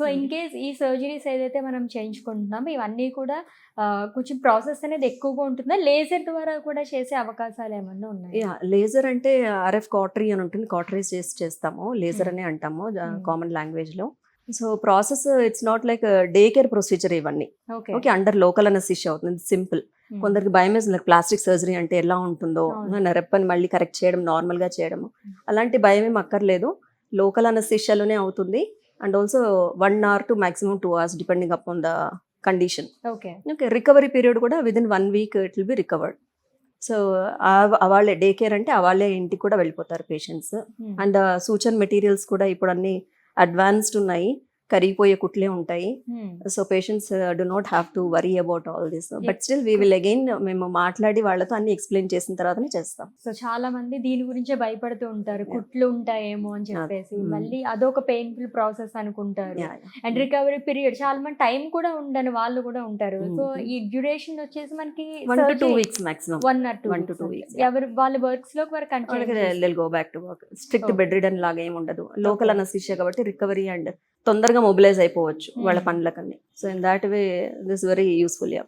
So in case ఈ surgeries ఏదైతే మనం చేయించుకుంటున్నామో ఇవన్నీ కూడా కొంచెం ప్రాసెస్ అనేది ఎక్కువగా ఉంటుందా? లేజర్ ద్వారా కూడా చేసే అవకాశాలు ఏమన్నా ఉన్నాయి? లేజర్ అంటే ఆర్ఎఫ్ కాటరీ అని ఉంటుంది. కాటరీస్ చేసి చేస్తాము. లేజర్. అనే అంటాము. కామన్ లాంగ్వేజ్లో. So process it's not like day care procedure ఇవన్నీ. Okay. Okay under local anaesthesia అవుతుంది. సింపుల్. కొందరికి భయం వేస్తుంది ప్లాస్టిక్ సర్జరీ అంటే ఎలా ఉంటుందో. రెప్పని మళ్ళీ కరెక్ట్ చేయడం నార్మల్గా చేయడం అలాంటి భయం ఏం అక్కర్లేదు. లోకల్ అనసిషియాలోనే అవుతుంది. And also one hour to maximum two hours depending upon the condition. Okay. Okay recovery period కూడా within one week it will be recovered. So వాళ్ళే డే కేర్ అంటే వాళ్ళే ఇంటికి కూడా వెళ్ళిపోతారు పేషెంట్స్. అండ్ సూచన్ మెటీరియల్స్ కూడా ఇప్పుడు అన్ని అడ్వాన్స్డ్ ఉన్నాయి. కరిగిపోయే కుట్లే ఉంటాయి. So patients do not have to worry about all this but still we will again మేము మాట్లాడి వాళ్ళతో అన్ని ఎక్స్ప్లెయిన్ చేసిన తర్వాతనే చేస్తాం. సో చాలా మంది దీని గురించే భయపడుతూ ఉంటారు. కుట్లు ఉంటాయేమో అని చెప్పేసి. Hmm. మళ్ళీ అదొక పెయిన్ఫుల్ ప్రాసెస్ అనుకుంటారు. అండ్ రికవరీ పీరియడ్ చాలా మంది టైం కూడా ఉండని వాళ్ళు కూడా ఉంటారు. Hmm. సో ఈ డ్యూరేషన్ వచ్చేసి మనకి one to two weeks maximum one or two to two weeks, yeah. ఎవరు వాళ్ళ వర్క్స్లోకి వారు continue go back to work strict. Bed ridden లాగా ఏమి ఉండదు లోకల్. అనసిషియా కాబట్టి రికవరీ అండ్ తొందరగా మొబిలైజ్ అయిపోవచ్చు వాళ్ళ Hmm. పనులకన్నీ so in that way this very useful yeah